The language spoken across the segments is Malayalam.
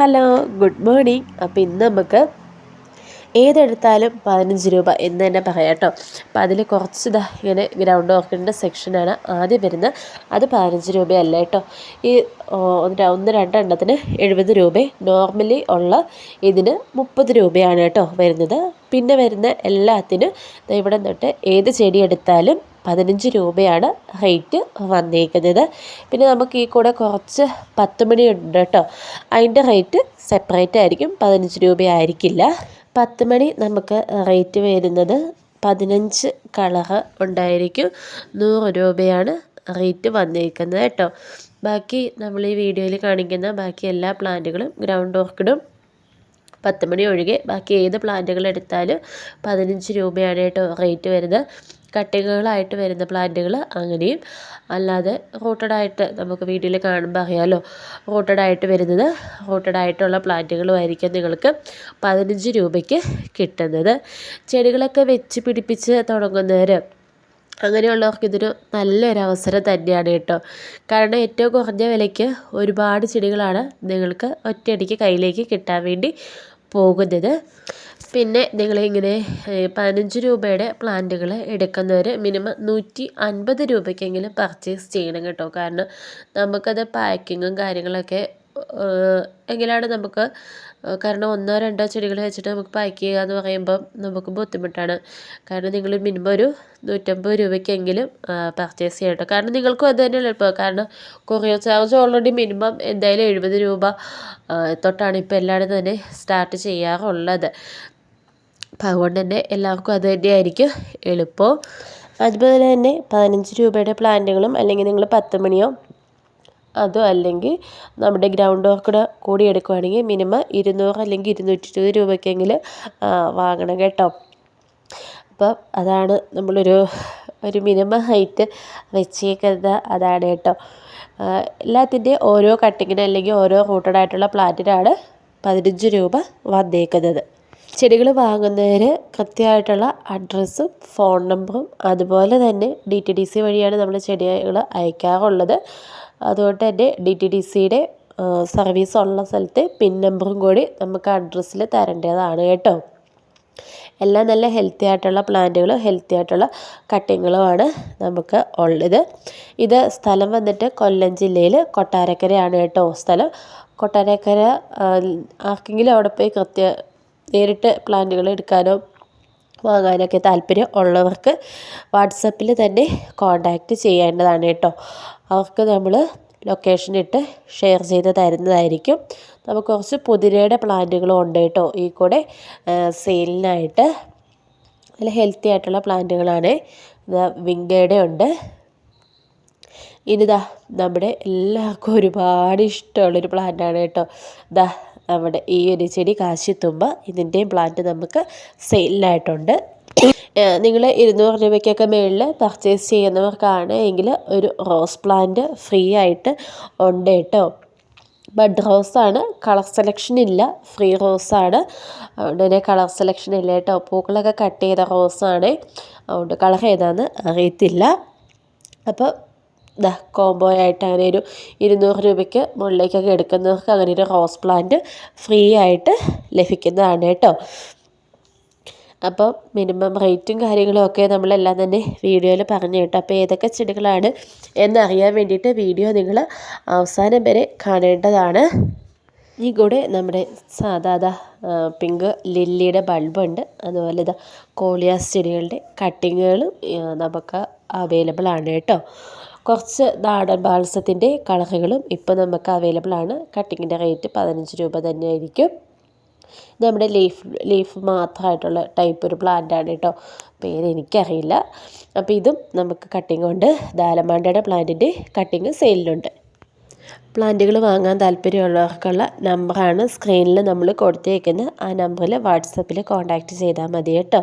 Hello good morning. അപ്പോൾ ഇന്ന് നമുക്ക് ഏതെടുത്താലും പതിനഞ്ച് രൂപ എന്ന് തന്നെ പറയാം കേട്ടോ. അപ്പോൾ അതിൽ കുറച്ച് ഇതാ ഇങ്ങനെ ഗ്രൗണ്ട് വർക്കിന്റെ സെക്ഷനാണ് ആദ്യം വരുന്നത്. അത് പതിനഞ്ച് രൂപയല്ല കേട്ടോ. ഈ ഒന്ന് രണ്ടെണ്ണത്തിന് എഴുപത് രൂപ. നോർമലി ഉള്ള ഇതിന് മുപ്പത് രൂപയാണ് കേട്ടോ വരുന്നത്. പിന്നെ വരുന്ന എല്ലാത്തിനും ഇവിടെ തൊട്ട് ഏത് ചെടി എടുത്താലും പതിനഞ്ച് രൂപയാണ് റേറ്റ് വന്നേക്കുന്നത്. പിന്നെ നമുക്ക് ഈ കൂടെ കുറച്ച് പത്ത് മണി ഉണ്ട് കേട്ടോ. അതിന്റെ റേറ്റ് സെപ്പറേറ്റ് ആയിരിക്കും പതിനഞ്ച് രൂപ ആയിരിക്കില്ല പത്ത് മണി നമുക്ക് റേറ്റ് വരുന്നത് പതിനഞ്ച് കളറ് ഉണ്ടായിരിക്കും നൂറ് രൂപയാണ് റേറ്റ് വന്നിരിക്കുന്നത് കേട്ടോ. ബാക്കി നമ്മൾ ഈ വീഡിയോയിൽ കാണിക്കുന്ന ബാക്കി എല്ലാ പ്ലാന്റുകളും ഗ്രൗണ്ട് ഓർക്കിഡും പത്ത് മണി ഒഴികെ ബാക്കി ഏത് പ്ലാന്റുകൾ എടുത്താലും പതിനഞ്ച് രൂപയാണ് കേട്ടോ റേറ്റ് വരുന്നത്. കട്ടിങ്ങുകളായിട്ട് വരുന്ന പ്ലാന്റുകൾ അങ്ങനെയും. അല്ലാതെ റൂട്ടഡായിട്ട് നമുക്ക് വീട്ടിൽ കാണുമ്പോൾ അറിയാമല്ലോ റൂട്ടഡായിട്ട് വരുന്നത് റൂട്ടഡായിട്ടുള്ള പ്ലാന്റുകളുമായിരിക്കും നിങ്ങൾക്ക് പതിനഞ്ച് രൂപയ്ക്ക് കിട്ടുന്നത്. ചെടികളൊക്കെ വെച്ച് പിടിപ്പിച്ച് തുടങ്ങുന്നവർ അങ്ങനെയുള്ളവർക്ക് ഇതൊരു നല്ലൊരു അവസരം തന്നെയാണ് കേട്ടോ. കാരണം ഏറ്റവും കുറഞ്ഞ വിലയ്ക്ക് ഒരുപാട് ചെടികളാണ് നിങ്ങൾക്ക് ഒറ്റയടിക്ക് കയ്യിലേക്ക് കിട്ടാൻ വേണ്ടി പോകുന്നത്. പിന്നെ നിങ്ങളിങ്ങനെ പതിനഞ്ച് രൂപയുടെ പ്ലാന്റുകൾ എടുക്കുന്നവർ മിനിമം നൂറ്റി അൻപത് രൂപയ്ക്കെങ്കിലും പർച്ചേസ് ചെയ്യണം കേട്ടോ. കാരണം നമുക്കത് പാക്കിങ്ങും കാര്യങ്ങളൊക്കെ എങ്കിലാണ് നമുക്ക് കാരണം ഒന്നോ രണ്ടോ ചെടികൾ വെച്ചിട്ട് നമുക്ക് പാക്ക് ചെയ്യുക എന്ന് പറയുമ്പം നമുക്ക് ബുദ്ധിമുട്ടാണ്. കാരണം നിങ്ങൾ മിനിമം ഒരു നൂറ്റമ്പത് രൂപയ്ക്കെങ്കിലും പർച്ചേസ് ചെയ്യട്ടോ കാരണം നിങ്ങൾക്കും അത് തന്നെ എളുപ്പം. കാരണം കൊറിയർ ചാർജ് ഓൾറെഡി മിനിമം എന്തായാലും എഴുപത് രൂപ തൊട്ടാണ് ഇപ്പോൾ എല്ലായിടത്തും തന്നെ സ്റ്റാർട്ട് ചെയ്യാറുള്ളത്. അപ്പം അതുകൊണ്ട് തന്നെ എല്ലാവർക്കും അത് തന്നെയായിരിക്കും എളുപ്പം. അതുപോലെ തന്നെ പതിനഞ്ച് രൂപയുടെ പ്ലാന്റുകളും അല്ലെങ്കിൽ നിങ്ങൾ പത്ത് മണിയോ അതോ അല്ലെങ്കിൽ നമ്മുടെ ഗ്രൗണ്ട് വർക്കിടെ കൂടി എടുക്കുകയാണെങ്കിൽ മിനിമം ഇരുന്നൂറ് അല്ലെങ്കിൽ ഇരുന്നൂറ്റി ഇരുപത് രൂപയ്ക്കെങ്കിലും വാങ്ങണം കേട്ടോ. അപ്പം അതാണ് നമ്മളൊരു ഒരു മിനിമം ഹൈറ്റ് വെച്ചേക്കുന്നത്. അതാണ് കേട്ടോ. എല്ലാത്തിന്റെയും ഓരോ കട്ടിങ്ങിന് അല്ലെങ്കിൽ ഓരോ റൂട്ടഡായിട്ടുള്ള പ്ലാന്റിനാണ് പതിനഞ്ച് രൂപ വന്നേക്കുന്നത്. ചെടികൾ വാങ്ങുന്നവർ കൃത്യമായിട്ടുള്ള അഡ്രസ്സും ഫോൺ നമ്പറും അതുപോലെ തന്നെ ഡി ടി ഡി സി വഴിയാണ് നമ്മൾ ചെടികൾ അയക്കാറുള്ളത്. അതുകൊണ്ട് തന്നെ ഡി ടി ഡി സിയുടെ സർവീസ് ഉള്ള സ്ഥലത്ത് പിൻ നമ്പറും കൂടി നമുക്ക് അഡ്രസ്സിൽ തരേണ്ടതാണ് കേട്ടോ. എല്ലാം നല്ല ഹെൽത്തി ആയിട്ടുള്ള പ്ലാന്റുകളും ഹെൽത്തി ആയിട്ടുള്ള കട്ടിങ്ങുകളുമാണ് നമുക്ക് ഉള്ളത്. ഇത് സ്ഥലം വന്നിട്ട് കൊല്ലം ജില്ലയിൽ കൊട്ടാരക്കരയാണ് കേട്ടോ സ്ഥലം. കൊട്ടാരക്കര ആർക്കെങ്കിലും അവിടെ പോയി കൃത്യ നേരിട്ട് പ്ലാന്റുകൾ എടുക്കാനോ വാങ്ങാനൊക്കെ താല്പര്യം ഉള്ളവർക്ക് വാട്സപ്പിൽ തന്നെ കോണ്ടാക്റ്റ് ചെയ്യേണ്ടതാണ് കേട്ടോ. അവർക്ക് നമ്മൾ ലൊക്കേഷൻ ഇട്ട് ഷെയർ ചെയ്ത് തരുന്നതായിരിക്കും. നമുക്ക് കുറച്ച് പുതിരയുടെ പ്ലാന്റുകളും ഉണ്ട് കേട്ടോ. ഈ കൂടെ സെയിലിനായിട്ട് നല്ല ഹെൽത്തി ആയിട്ടുള്ള പ്ലാന്റുകളാണ്. വിങ്കയുടെ ഉണ്ട്. ഇനിതാ നമ്മുടെ എല്ലാവർക്കും ഒരുപാട് ഇഷ്ടമുള്ളൊരു പ്ലാന്റാണ് കേട്ടോ. ഇതാ നമ്മുടെ ഈ ഒരു ചെടി കാശിത്തുമ്പ ഇതിന്റെയും പ്ലാന്റ് നമുക്ക് സെയിലിനായിട്ടുണ്ട് നിങ്ങൾ ഇരുന്നൂറ് രൂപയ്ക്കൊക്കെ മുകളിൽ പർച്ചേസ് ചെയ്യുന്നവർക്കാണ് എങ്കിൽ ഒരു റോസ് പ്ലാന്റ് ഫ്രീ ആയിട്ട് ഉണ്ട് കേട്ടോ. ബഡ് റോസാണ് കളർ സെലക്ഷൻ ഇല്ല ഫ്രീ റോസാണ് അതുകൊണ്ട് തന്നെ കളർ സെലക്ഷൻ ഇല്ല കേട്ടോ. പൂക്കളൊക്കെ കട്ട് ചെയ്ത റോസാണ് അതുകൊണ്ട് കളർ ഏതാണെന്ന് അറിയത്തില്ല. അപ്പോൾ ഇതാ കോംബോ ആയിട്ട് അങ്ങനെ ഒരു ഇരുന്നൂറ് രൂപയ്ക്ക് മുകളിലേക്കൊക്കെ എടുക്കുന്നവർക്ക് അങ്ങനെ ഒരു റോസ് പ്ലാന്റ് ഫ്രീ ആയിട്ട് ലഭിക്കുന്നതാണ് കേട്ടോ. അപ്പോൾ മിനിമം റേറ്റും കാര്യങ്ങളും ഒക്കെ നമ്മളെല്ലാം തന്നെ വീഡിയോയിൽ പറഞ്ഞു കേട്ടോ. അപ്പോൾ ഏതൊക്കെ ചെടികളാണ് എന്നറിയാൻ വേണ്ടിയിട്ട് വീഡിയോ നിങ്ങൾ അവസാനം വരെ കാണേണ്ടതാണ്. ഈ കൂടെ നമ്മുടെ സാധാ പിങ്ക് ലില്ലിയുടെ ബൾബുണ്ട്. അതുപോലെ ഇതാ കോളിയാസ് ചെടികളുടെ കട്ടിങ്ങുകളും നമുക്ക് അവൈലബിൾ ആണ് കേട്ടോ. കുറച്ച് നാടൻ ബാൾസത്തിന്റെ കളറുകളും ഇപ്പോൾ നമുക്ക് അവൈലബിൾ ആണ്. കട്ടിങ്ങിന്റെ റേറ്റ് പതിനഞ്ച് രൂപ തന്നെയായിരിക്കും. നമ്മുടെ ലീഫ് ലീഫ് മാത്രമായിട്ടുള്ള ടൈപ്പ് ഒരു പ്ലാന്റ് ആണ് കേട്ടോ പേര് എനിക്കറിയില്ല. അപ്പോൾ ഇതും നമുക്ക് കട്ടിങ് കൊണ്ട് ദാലമാണ്ടയുടെ പ്ലാന്റിന്റെ കട്ടിങ് സെയിലിലുണ്ട് പ്ലാന്റുകൾ വാങ്ങാൻ താല്പര്യമുള്ളവർക്കുള്ള നമ്പറാണ് സ്ക്രീനിൽ നമ്മൾ കൊടുത്തേക്കുന്നത് ആ നമ്പറിൽ വാട്സപ്പിൽ കോൺടാക്റ്റ് ചെയ്താൽ മതി കേട്ടോ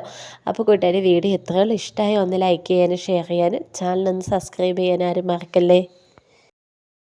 അപ്പോൾ കൂട്ടുകാർ വീഡിയോ എത്രയോ ഇഷ്ടമായി ഒന്ന് ലൈക്ക് ചെയ്യാനും ഷെയർ ചെയ്യാനും ചാനൽ ഒന്ന് സബ്സ്ക്രൈബ് ചെയ്യാനും ആരും മറക്കല്ലേ?